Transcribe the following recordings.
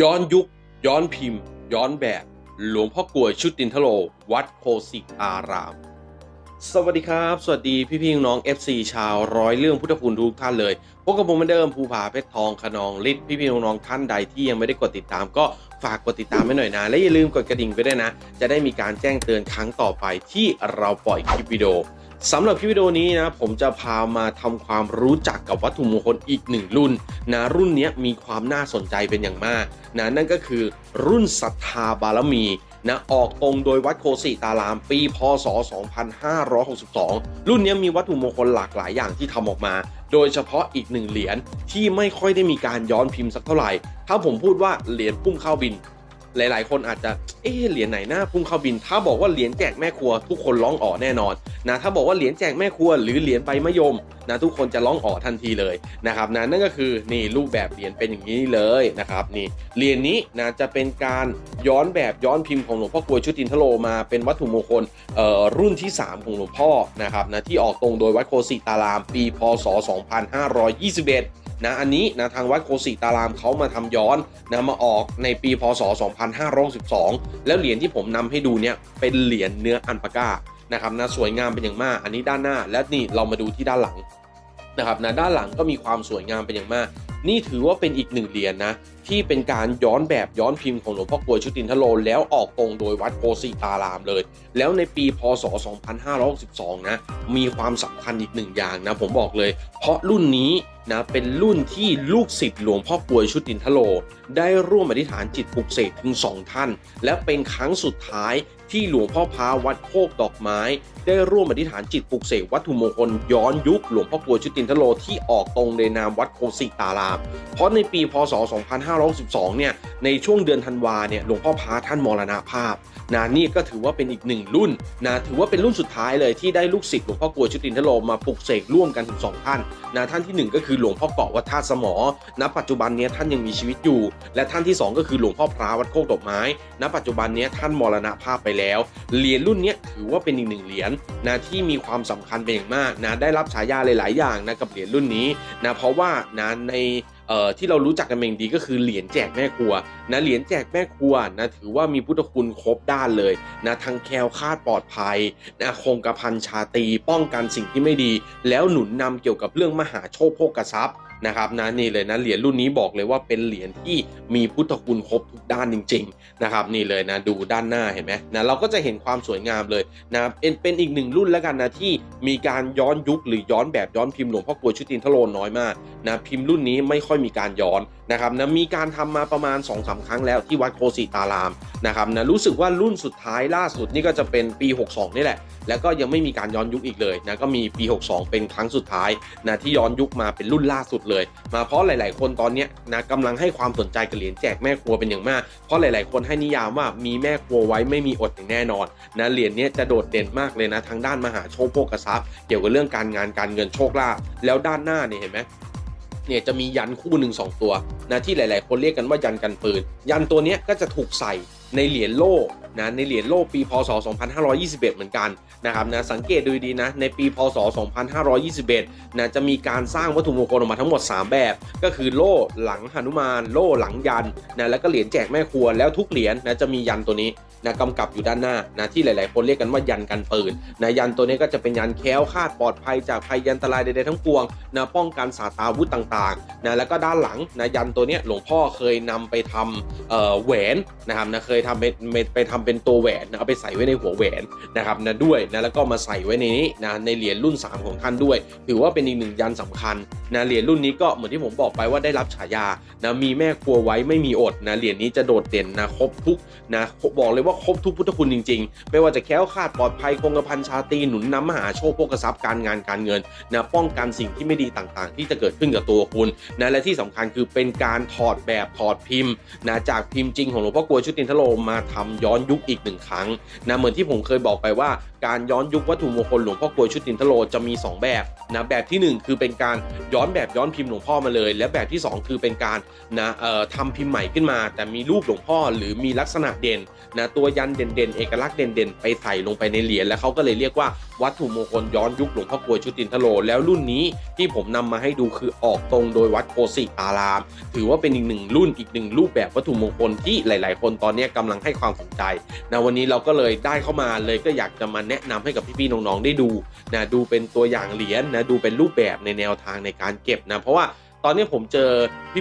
ย้อนยุค ย้อนพิมพ์ ย้อนแบบ หลวงพ่อกลวยชุดตินทโล วัดโคสิตาราม สวัสดีครับ สวัสดีพี่พี่น้อง FC ชาวร้อยเรื่องพุทธคุณทุกท่านเลยพบกับผมเหมือนเดิมภูผาเพชรทองขนองฤทธิ์พี่พี่น้องๆท่านใดที่ยังไม่ได้กดติดตามก็ ฝากกดติดตามไว้หน่อยนะ และอย่าลืมกดกระดิ่งไปด้วยนะ จะได้มีการแจ้งเตือนครั้งต่อไปที่เราปล่อยคลิปวิดีโอสำหรับคลิปวิดีโอนี้นะผมจะพามาทำความรู้จักกับวัตถุมงคลอีกหนึ่งรุ่นนะรุ่นนี้มีความน่าสนใจเป็นอย่างมากนะนั่นก็คือรุ่นศรัทธาบารมีนะออกตรงโดยวัดโคสิตารามปีพศ 2562 รุ่นนี้มีวัตถุมงคลหลากหลายอย่างที่ทำออกมา โดยเฉพาะอีกหนึ่งเหรียญที่ไม่ค่อยได้มีการย้อนพิมพ์สักเท่าไหร่ ถ้าผมพูดว่าเหรียญพุ่งเข้าบิน หลาย ๆ คนอาจจะ เอ๊ะเหรียญไหนหน้าพุ่งเข้าบิน ถ้าบอกว่าเหรียญแจกแม่ครัวทุกคนร้องอ๋อแน่นอน นะถ้าบอกว่าเหรียญแจกแม่ครัวหรือเหรียญใบมะยมนะทุกคนจะร้องอ๋อทันทีเลยนะครับนะนั่นก็คือนี่รูปแบบเหรียญเป็นอย่างนี้เลยนะครับนี่เหรียญนี้นะจะเป็นการย้อนแบบย้อนพิมพ์ของหลวงพ่อกลวยชุตินทโลมาเป็นวัตถุมงคลรุ่นที่ 3 ของหลวงพ่อนะครับนะที่ออกตรงโดยวัดโคสิตารามปีพศ 2521นะอันนี้นะทางวัดโคสิตารามเขามาทำย้อนนะมาออกในปีพศ 2562แล้วเหรียญที่ผมนำให้ดูเนี่ยเป็นเหรียญเนื้ออันปาก้า นะครับนะสวยงามเป็นอย่างมาก อันนี้ด้านหน้าและนี่เรามาดูที่ด้านหลังนะครับนะด้านหลังก็มีความสวยงามเป็นอย่างมาก นี่ถือว่าเป็นอีกหนึ่งเหรียญนะ ที่เป็นการย้อนแบบย้อนพิมพ์ของหลวงพ่อกลวยชุตินทโลแล้วออกตรงโดยวัดโคสิตารามเลย แล้วในปีพศ 2562 นะ มีความสำคัญอีกหนึ่งอย่างนะ ผมบอกเลย เพราะรุ่นนี้นะเป็นรุ่นที่ลูกศิษย์หลวงพ่อกลวยชุตินทโล ได้ร่วมอธิษฐานจิตปลุกเสกถึงสองท่าน และเป็นครั้งสุดท้ายที่หลวงพ่อพาวัดโคกดอกไม้ ได้ร่วมอธิษฐานจิตปลุกเสกวัตถุมงคลย้อนยุคหลวงพ่อกลวยชุตินทโลที่ออกตรงในนามวัดโคสิตาราม เพราะในปีพศ 2 2562เนี่ยในช่วงเดือนธันวาเนี่ยหลวงพ่อพาท่านมรณภาพนะนี่ก็ถือว่าเป็นอีกหนึ่งรุ่นนะถือว่าเป็นรุ่นสุดท้ายเลยที่ได้ลูกศิษย์หลวงพ่อกลวชุตินทโลมาปลุกเสกร่วมกันถึงสองท่านนะท่านที่หนึ่งก็คือหลวงพ่อเกาะวัดท่าสมอณปัจจุบันนี้ท่านยังมีชีวิตอยู่ และท่านที่สองก็คือหลวงพ่อพระวัดโคกดอกไม้ ณ ปัจจุบันนี้ท่านมรณภาพไปแล้วเหรียญรุ่นนี้ถือว่าเป็นอีกหนึ่งเหรียญนะที่มีความสำคัญเป็นอย่างมากนะได้รับฉายาหลาย ๆ อย่างนะกับเหรียญรุ่นนี้นะเพราะว่านะใน เอ่อที่เรารู้จักกันเป็นอย่างดีก็คือเหรียญแจกแม่ครัวนะเหรียญแจกแม่ครัวนะถือว่ามีพุทธคุณครบด้านเลยนะทั้งแคล้วคลาดปลอดภัยนะคงกระพันชาตีป้องกันสิ่งที่ไม่ดี แล้วหนุนนำเกี่ยวกับเรื่องมหาโชคโภกทรัพย์ นะครับนะนี่เลยนะเหรียญรุ่นนี้บอกเลยว่าเป็นเหรียญที่มีพุทธคุณครบทุกด้านจริง ๆ นะครับนี่เลยนะดูด้านหน้าเห็นไหมนะเราก็จะเห็นความสวยงามเลยนะเป็นเป็นอีกหนึ่งรุ่นแล้วกันนะที่มีการย้อนยุคหรือย้อนแบบย้อนพิมพ์หลวงพ่อกลวยชุตินทโลน้อยมากนะพิมพ์รุ่นนี้ไม่ค่อยมีการย้อนนะครับนะมีการทำมาประมาณ2อสครั้งแล้วที่วัดโคสิตารามนะครับนะรู้สึกว่ารุ่นสุดท้ายล่าสุดนี่ก็จะเป็นปี 62 นี่แหละ แล้วก็ยังไม่มีการย้อนยุคอีกเลยนะก็มีปี 62 เป็นครั้งสุดท้ายนะที่ย้อนยุคมาเป็นรุ่นล่าสุดเลยมาเพราะหลาย ๆ คนตอนนี้นะกำลังให้ความสนใจกับเหรียญแจกแม่ครัวเป็นอย่างมาก เพราะหลาย ๆ คนให้นิยามว่ามีแม่ครัวไว้ไม่มีอดอย่างแน่นอนนะเหรียญนี้จะโดดเด่นมากเลยนะทางด้านมหาโชคโภคทรัพย์ เกี่ยวกับเรื่องการงานการเงินโชคลาภแล้วด้านหน้าเนี่ยเห็นไหมเนี่ยจะมียันคู่หนึ่งสองตัวนะที่หลาย ๆ คนเรียกกันว่ายันกันปืน ยันตัวนี้ก็จะถูกใส่ในเหรียญโล่ นะในเหรียญโล่ปีพศ 2521 เหมือนกันนะครับนะสังเกตดูดีนะในปีพศ 2521 นะจะมีการสร้างวัตถุมงคลออกมาทั้งหมด 3 แบบ ก็คือโล่หลังหนุมาน โล่หลังยันนะแล้วก็เหรียญแจกแม่ครัวแล้วทุกเหรียญนะจะมียันตัวนี้นะกำกับอยู่ด้านหน้านะที่หลาย ๆ คนเรียกกันว่ายันกันปืนนะยันตัวนี้ก็จะเป็นยันแคล้วคาดปลอดภัยจากภัยยันตรายใด ๆ ทั้งปวงนะป้องกันสาตาวุธต่าง ๆ นะแล้วก็ด้านหลังนะยันตัวเนี้ยหลวงพ่อเคยนำไปทำเออแหวนนะครับนะเคยทำเป็นไปทำเป็นตัวแหวนนะเอาไปใส่ไว้ในหัวแหวนนะครับนะด้วยนะแล้วก็มาใส่ไว้ในนี้นะในเหรียญรุ่น 3 ของท่านด้วย ถือว่าเป็นอีกหนึ่งยันสำคัญนะเหรียญรุ่นนี้ก็เหมือนที่ผมบอกไปว่าได้รับฉายานะมีแม่ครัวไว้ไม่มีอดนะเหรียญนี้จะโดดเด่นนะครบทุกนะบอกเลยว่าครบทุกพุทธคุณจริงๆ ไม่ว่าจะแค้วคาดปลอดภัยคงกระพันชาตีหนุนนำมหาโชคโภคทรัพย์การงานการเงินนะป้องกันสิ่งที่ไม่ดีต่างๆ ที่จะเกิดขึ้นกับตัวคุณนะและที่สำคัญคือเป็นการถอดแบบถอดพิมพ์นะจากพิมพ์จริงของหลวงพ่อกลวยชุตินทโลมาทำย้อนยุคอีกหนึ่งครั้งนะเหมือนที่ผมเคยบอกไปว่า การย้อนยุควัตถุมงคลหลวงพ่อกลวยชุดตินทโลจะมี 2 แบบนะแบบทีหนึ่1 คือเป็นการย้อนแบบย้อนพิมพ์หลวงพ่อมาเลย และแบบที่ 2 คือเป็นการนะเอ่อทำพิมพ์ใหม่ขึ้นมา แต่มีรูปหลวงพ่อหรือมีลักษณะเด่นนะตัวยันเด่นๆ เอกลักษณ์เด่นๆ ไปใส่ลงไปในเหรียญแล้วเขาก็เลยเรียกว่าวัตถุมงคลย้อนยุคหลวงพ่อกลวยชุดตินทโลแล้วรุ่นนี้ที่ผมนำมาให้ดูคือออกตรงโดยวัดโคสิตาราม ถือว่าเป็นอีกหนึ่งรุ่นอีกหนึ่งรูปแบบวัตถุมงคลที่หลาย ๆ คนตอนนี้กำลังให้ความสนใจนะวันนี้เราก็เลยได้เข้ามาเลยก็อยากจะมาแนะนำให้กับพี่ๆน้องๆได้ดูนะดูเป็นตัวอย่างเหรียญนะดูเป็นรูปแบบในแนวทางในการเก็บนะเพราะว่าตอนนี้ผมเจอ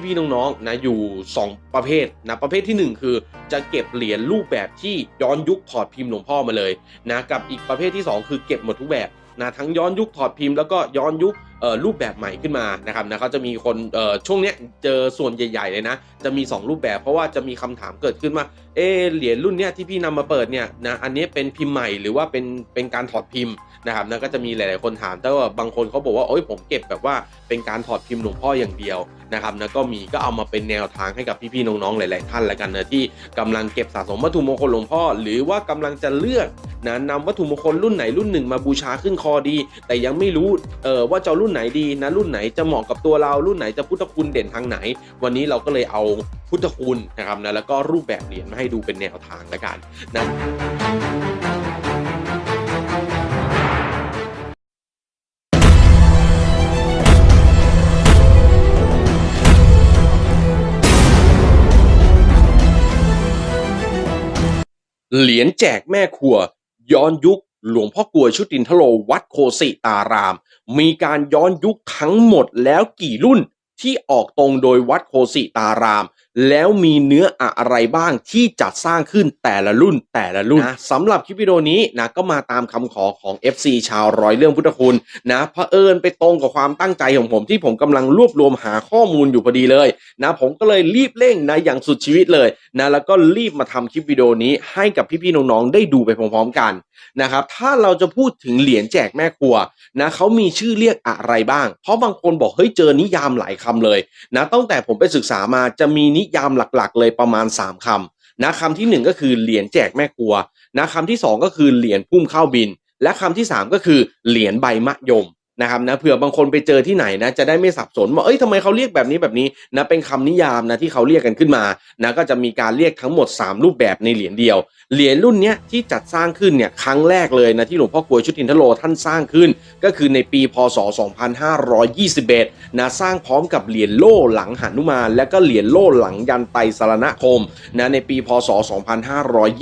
พี่ๆน้องๆนะอยู่ 2 ประเภทนะประเภททีหนึ่1 คือจะเก็บเหรียญรูปแบบที่ย้อนยุคถอดพิมพ์หลวงพ่อมาเลยนะกับอีกประเภทที่ 2 คือเก็บหมดทุกแบบนะทั้งย้อนยุคถอดพิมพ์แล้วก็ย้อนยุค รูปแบบใหม่ขึ้นมานะครับนะเขาจะมีคนช่วงเนี้ยเจอส่วนใหญ่ ๆ เลยนะ จะมี 2 รูปแบบเพราะว่าจะมีคำถามเกิดขึ้นว่าเออเหรียญรุ่นเนี้ยที่พี่นำมาเปิดเนี่ยนะอันนี้เป็นพิมพ์ใหม่หรือว่าเป็นเป็นการถอดพิมพ์ นะครับนะก็จะมีหลาย ๆ คนถามแต่ว่าบางคนเขาบอกว่าโอ้ยผมเก็บแบบว่าเป็นการถอดพิมพ์หลวงพ่ออย่างเดียวนะครับนะก็มีก็เอามาเป็นแนวทางให้กับพี่ ๆ น้อง ๆ หลาย ๆ ท่านแล้วกันนะที่กำลังเก็บสะสมวัตถุมงคลหลวงพ่อ หรือว่ากำลังจะเลือกนะนำวัตถุมงคลรุ่นไหนรุ่นหนึ่งมาบูชาขึ้นคอดี แต่ยังไม่รู้เออว่าจะเอารุ่นไหนดีนะรุ่นไหนจะเหมาะกับตัวเรารุ่นไหนจะพุทธคุณเด่นทางไหน วันนี้เราก็เลยเอาพุทธคุณนะครับนะแล้วก็รูปแบบเหรียญมาให้ดูเป็นแนวทางแล้วกันนะ เหรียญแจกแม่ครัว ย้อนยุคหลวงพ่อกลวยชุตินทโลวัดโคสิตาราม มีการย้อนยุคทั้งหมดแล้วกี่รุ่นที่ออกตรงโดยวัดโคสิตาราม แล้วมีเนื้ออะไรบ้างที่จัดสร้างขึ้นแต่ละรุ่นแต่ละรุ่นนะสำหรับคลิปวิดีโอนี้นะก็มาตามคำขอของ FC ชาวร้อยเรื่องพุทธคุณนะเผอิญไปตรงกับความตั้งใจของผมที่ผมกำลังรวบรวมหาข้อมูลอยู่พอดีเลยนะผมก็เลยรีบเร่งนะอย่างสุดชีวิตเลยนะแล้วก็รีบมาทำคลิปวิดีโอนี้ให้กับพี่ๆน้องๆได้ดูไปพร้อมๆกันนะครับถ้าเราจะพูดถึงเหรียญแจกแม่ครัวนะเขามีชื่อเรียกอะไรบ้าง เพราะบางคนบอกเฮ้ยเจอนิยามหลายคำเลยนะตั้งแต่ผมไปศึกษามาจะมีนิยามหลักๆ เลยประมาณ 3คำนะคำที่ 1 ก็คือเหรียญแจกแม่ครัวนะคำที่ 2 ก็คือเหรียญพุ่มข้าวบิน และคำที่ 3 ก็คือเหรียญใบมะยม นะครับนะเผื่อบางคนไปเจอที่ไหนนะจะได้ไม่สับสนว่าเอ้ยทำไมเขาเรียกแบบนี้แบบนี้นะเป็นคำนิยามนะที่เขาเรียกกันขึ้นมานะก็จะมีการเรียกทั้งหมด 3 รูปแบบในเหรียญเดียว เหรียญรุ่นเนี้ยที่จัดสร้างขึ้นเนี่ยครั้งแรกเลยนะที่หลวงพ่อกลวยชุตินทโลท่านสร้างขึ้น ก็คือในปีพศ 2521นะสร้างพร้อมกับเหรียญโล่หลังหนุมานและก็เหรียญโล่หลังยันไตรสรณคมนะในปีพศ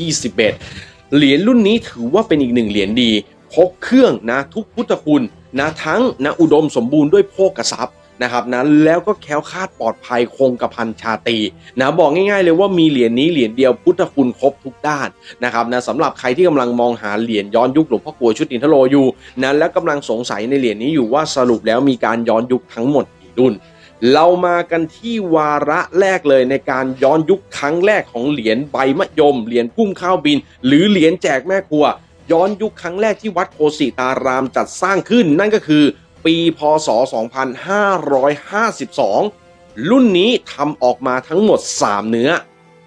2521 เหรียญรุ่นนี้ถือว่าเป็นอีกหนึ่งเหรียญดีพกเครื่องนะทุกพุทธคุณ นะทั้งนะอุดมสมบูรณ์ด้วยโภกทรัพย์นะครับนะแล้วก็แคล้วคลาดปลอดภัยคงกระพันชาตีนะบอกง่ายๆเลยว่ามีเหรียญนี้เหรียญเดียวพุทธคุณครบทุกด้านนะครับนะสำหรับใครที่กำลังมองหาเหรียญย้อนยุคหลวงพ่อกลวยชุตินทโลอยู่นะแล้วกำลังสงสัยในเหรียญนี้อยู่ว่าสรุปแล้วมีการย้อนยุคทั้งหมดกี่รุ่น เรามากันที่วาระแรกเลยในการย้อนยุคครั้งแรกของเหรียญใบมะยมเหรียญพุ่มข้าวบิน หรือเหรียญแจกแม่ครัว ย้อนยุคครั้งแรกที่วัดโคสิตารามจัดสร้างขึ้น นั่นก็คือปีพศ 2552 รุ่นนี้ทำออกมาทั้งหมด 3 เนื้อ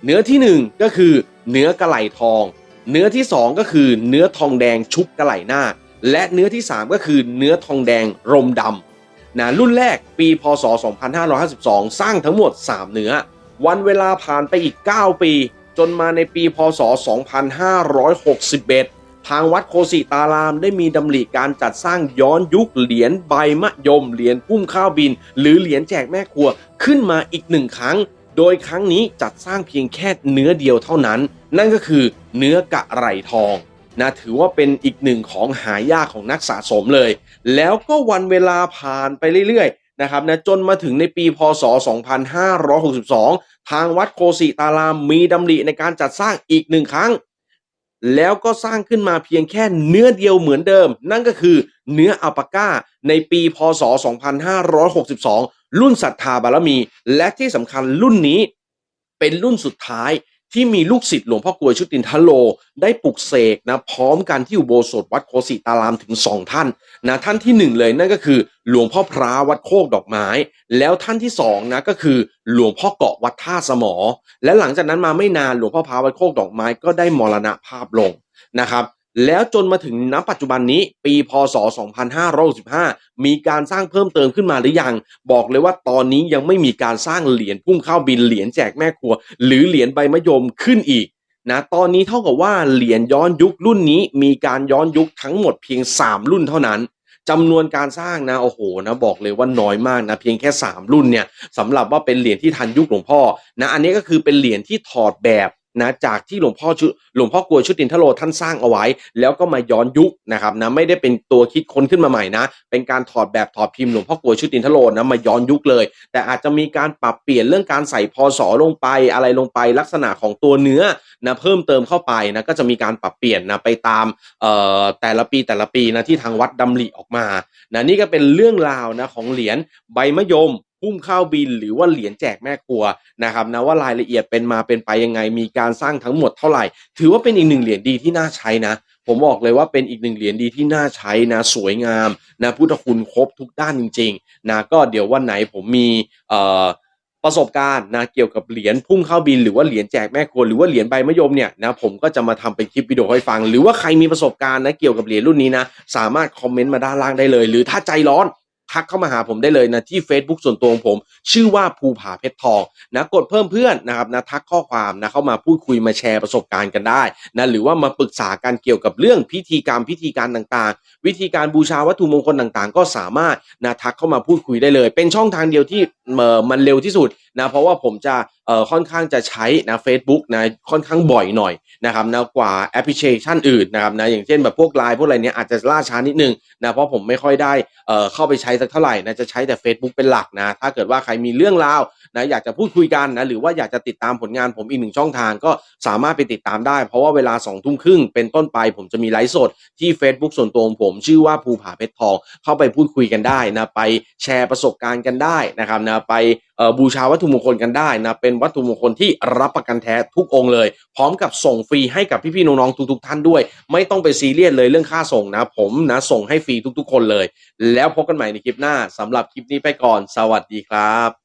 เนื้อทีหนึ่1 ก็คือเนื้อกระไหลทอง เนื้อที่ 2 ก็คือเนื้อทองแดงชุบกระไหลหน้า และเนื้อที่ 3 ก็คือเนื้อทองแดงรมดำนะรุ่นแรกปีพศ 2552 สร้างทั้งหมด 3 เนื้อ วันเวลาผ่านไปอีก 9 ปี จนมาในปีพศ 2561 ทางวัดโคสิตารามได้มีดำริการจัดสร้างย้อนยุคเหรียญใบมะยม เหรียญพุ่มข้าวบิน หรือเหรียญแจกแม่ครัวขึ้นมาอีกหนึ่งครั้ง โดยครั้งนี้จัดสร้างเพียงแค่เนื้อเดียวเท่านั้น นั่นก็คือเนื้อกะไหล่ทองนะถือว่าเป็นอีกหนึ่งของหายากของนักสะสมเลย แล้วก็วันเวลาผ่านไปเรื่อยๆนะครับนะจนมาถึงในปีพศ 2562 ทางวัดโคสิตารามมีดำริในการจัดสร้างอีกหนึ่งครั้ง แล้วก็สร้างขึ้นมาเพียงแค่เนื้อเดียวเหมือนเดิม นั่นก็คือเนื้ออัลปาก้า ในปีพศ 2562 รุ่นศรัทธาบารมี และที่สำคัญรุ่นนี้เป็นรุ่นสุดท้าย ที่มีลูกศิษย์หลวงพ่อกลวยชุตินทโล ได้ปลุกเสกนะพร้อมกันที่อุโบสถวัดโคสิตารามถึงสองท่านนะท่านที่หนึ่งเลยนั่นก็คือ หลวงพ่อพระวัดโคกดอกไม้ แล้วท่านที่สองนะก็คือหลวงพ่อเกาะวัดท่าสมอ และหลังจากนั้นมาไม่นานหลวงพ่อพระวัดโคกดอกไม้ก็ได้มรณภาพลงนะครับ แล้วจนมาถึงณปัจจุบันนี้ปีพศ 2565 มีการสร้างเพิ่มเติมขึ้นมาหรือยัง บอกเลยว่าตอนนี้ยังไม่มีการสร้างเหรียญพุ่งเข้าบินเหรียญแจกแม่ครัว หรือเหรียญใบมะยมขึ้นอีกนะตอนนี้เท่ากับว่าเหรียญย้อนยุครุ่นนี้ มีการย้อนยุคทั้งหมดเพียง 3 รุ่นเท่านั้นจำนวนการสร้างนะโอ้โหนะบอกเลยว่าน้อยมากนะเพียงแค่ 3 รุ่นเนี่ยสำหรับว่าเป็นเหรียญที่ทันยุคหลวงพ่อนะอันนี้ก็คือเป็นเหรียญที่ถอดแบบ นะจากที่หลวงพ่อชุหลวงพ่อกลัวยชุตินทโลท่านสร้างเอาไว้ แล้วก็มาย้อนยุคนะครับนะไม่ได้เป็นตัวคิดค้นขึ้นมาใหม่นะ เป็นการถอดแบบถอดพิมพ์หลวงพ่อกลัวยชุตินทโลนะมาย้อนยุคเลย แต่อาจจะมีการปรับเปลี่ยนเรื่องการใส่พศลงไปอะไรลงไปลักษณะของตัวเนื้อนะเพิ่มเติมเข้าไปนะก็จะมีการปรับเปลี่ยนนะไปตามเอ่อแต่ละปีแต่ละปีนะที่ทางวัดดำริออกมานะนี่ก็เป็นเรื่องราวนะของเหรียญใบมะยม พุ่มข้าวบิน หรือว่าเหรียญแจกแม่ครัวนะครับนะว่ารายละเอียดเป็นมาเป็นไปยังไง มีการสร้างทั้งหมดเท่าไหร่ ถือว่าเป็นอีกหนึ่งเหรียญดีที่น่าใช้นะผมบอกเลยว่าเป็นอีกหนึ่งเหรียญดีที่น่าใช้นะสวยงามนะพุทธคุณครบทุกด้านจริงๆนะก็เดี๋ยววันไหนผมมีเอ่อประสบการณ์นะเกี่ยวกับเหรียญพุ่งเข้าบินหรือว่าเหรียญแจกแม่ครัวหรือว่าเหรียญใบมะยมเนี่ยนะผมก็จะมาทำเป็นคลิปวิดีโอให้ฟัง หรือว่าใครมีประสบการณ์นะเกี่ยวกับเหรียญรุ่นนี้นะสามารถคอมเมนต์มาด้านล่างได้เลย หรือถ้าใจร้อน ทักเข้ามาหาผมได้เลยนะที่ Facebook ส่วนตัวของผม ชื่อว่าภูผาเพชรทองนะกดเพิ่มเพื่อนนะครับนะทักข้อความนะเข้ามาพูดคุยมาแชร์ประสบการณ์กันได้นะหรือว่ามาปรึกษากันเกี่ยวกับเรื่องพิธีกรรมพิธีการต่างๆ วิธีการบูชาวัตถุมงคลต่างๆ ก็สามารถนะทักเข้ามาพูดคุยได้เลย เป็นช่องทางเดียวที่เออมันเร็วที่สุด นะเพราะว่าผมจะเอ่อค่อนข้างจะใช้นะ Facebook นะค่อนข้างบ่อยหน่อยนะครับนะกว่าแอปพลิเคชันอื่นนะครับนะอย่างเช่นแบบพวกไลน์พวกอะไรเนี้ยอาจจะล่าช้านิดนึงนะเพราะผมไม่ค่อยได้เอ่อเข้าไปใช้สักเท่าไหร่นะจะใช้แต่ Facebook เป็นหลักนะถ้าเกิดว่าใครมีเรื่องราวนะอยากจะพูดคุยกันนะหรือว่าอยากจะติดตามผลงานผมอีกหนึ่งช่องทางก็สามารถไปติดตามได้ เพราะว่าเวลา2องทุ่มครึ่งเป็นต้นไปผมจะมีไลฟ์สดที่ Facebook ส่วนตัวของผมชื่อว่าภูผาเพชรทองเข้าไปพูดคุยกันได้นะไปแชร์ประสบการณ์กันได้นะครับนะไป บูชาวัตถุมงคลกันได้นะเป็นวัตถุมงคลที่รับประกันแท้ทุกองค์เลย พร้อมกับส่งฟรีให้กับพี่ๆน้องๆทุกๆท่านด้วย ไม่ต้องไปซีเรียสเลยเรื่องค่าส่งนะ ผมนะส่งให้ฟรีทุกๆ คนเลย แล้วพบกันใหม่ในคลิปหน้าสำหรับคลิปนี้ไปก่อน สวัสดีครับ